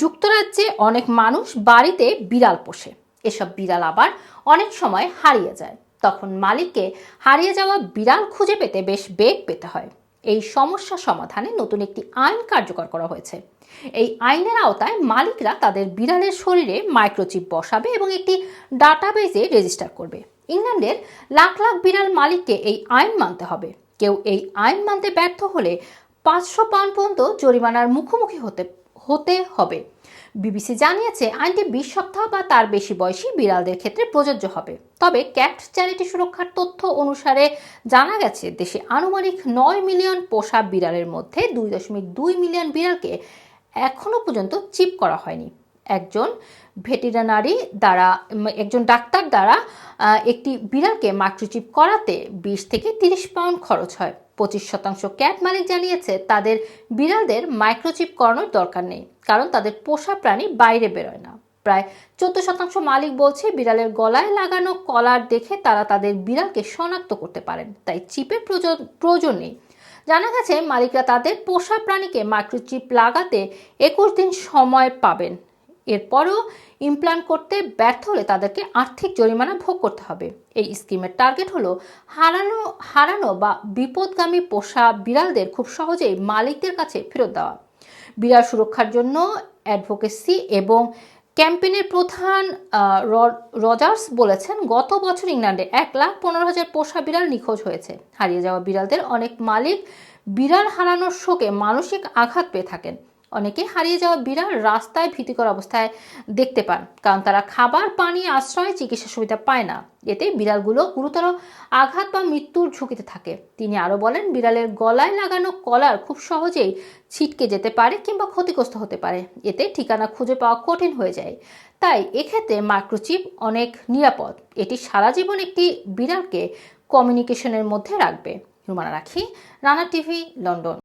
যুক্তরাজ্যে অনেক মানুষ বাড়িতে বিড়াল পোষে। এসব বিড়াল আবার অনেক সময় হারিয়ে যায়। তখন মালিককে হারিয়ে যাওয়া বিড়াল খুঁজে পেতে বেশ বেগ পেতে হয়। এই সমস্যা সমাধানে নতুন একটি আইন কার্যকর করা হয়েছে। এই আইনের আওতায় মালিকরা তাদের বিড়ালের শরীরে মাইক্রোচিপ বসাবে এবং একটি ডাটাবেজে রেজিস্টার করবে। ইংল্যান্ডের লাখ লাখ বিড়াল মালিককে এই আইন মানতে হবে। কেউ এই আইন মানতে ব্যর্থ হলে পাঁচশো পাউন্ড পর্যন্ত জরিমানার মুখোমুখি হতে হতে হবে। বিবিসি জানিয়েছে, আইনটি বিশ সপ্তাহ বা তার বেশি বয়সী বিড়ালদের ক্ষেত্রে প্রযোজ্য হবে। তবে ক্যাট চ্যারিটি সুরক্ষার তথ্য অনুসারে জানা গেছে, দেশে আনুমানিক নয় মিলিয়ন পোষা বিড়ালের মধ্যে দুই দশমিক দুই মিলিয়ন বিড়ালকে এখনও পর্যন্ত চিপ করা হয়নি। একজন ভেটেরিনারি দ্বারা, একজন ডাক্তার দ্বারা একটি বিড়ালকে মাইক্রোচিপ করাতে বিশ থেকে তিরিশ পাউন্ড খরচ হয়। পঁচিশ শতাংশ ক্যাট মালিক জানিয়েছে, তাদের বিড়ালদের মাইক্রোচিপ করানোর দরকার নেই, কারণ তাদের পোষা প্রাণী বাইরে বেরোয় না। প্রায় চোদ্দ শতাংশ মালিক বলছে, বিড়ালের গলায় লাগানো কলার দেখে তারা তাদের বিড়ালকে শনাক্ত করতে পারেন, তাই চিপের প্রয়োজন- নেই। জানা গেছে, মালিকরা তাদের পোষা প্রাণীকে মাইক্রোচিপ লাগাতে একুশ দিন সময় পাবেন। এরপরও ইমপ্লান্ট করতে ব্যর্থ হলে তাদেরকে আর্থিক জরিমানা ভোগ করতে হবে। এই স্কিমের টার্গেট হলো হারানো হারানো বা বিপদগামী পোষা বিড়ালদের খুব সহজেই মালিকদের কাছে ফেরত দেওয়া। বিড়াল সুরক্ষার জন্য অ্যাডভোকেসি এবং ক্যাম্পেইনের প্রধান রজার্স বলেছেন, গত বছর ইংল্যান্ডে এক লাখ পনেরো হাজার পোষা বিড়াল নিখোঁজ হয়েছে। হারিয়ে যাওয়া বিড়ালদের অনেক মালিক বিড়াল হারানোর শোকে মানসিক আঘাত পেয়ে থাকেন। অনেকে হারিয়ে যাওয়া বিড়াল রাস্তায় ভীতিকর অবস্থায় দেখতে পান, কারণ তারা খাবার, পানি, আশ্রয়, চিকিৎসা সুবিধা পায় না। এতে বিড়ালগুলো গুরুতর আঘাত বা মৃত্যুর ঝুঁকিতে থাকে। তিনি আরও বলেন, বিড়ালের গলায় লাগানো কলার খুব সহজেই ছিটকে যেতে পারে কিংবা ক্ষতিগ্রস্ত হতে পারে। এতে ঠিকানা খুঁজে পাওয়া কঠিন হয়ে যায়। তাই এক্ষেত্রে মাইক্রোচিপ অনেক নিরাপদ। এটি সারা জীবন একটি বিড়ালকে কমিউনিকেশনের মধ্যে রাখবে। রুমানা রাখি, রানা টিভি, লন্ডন।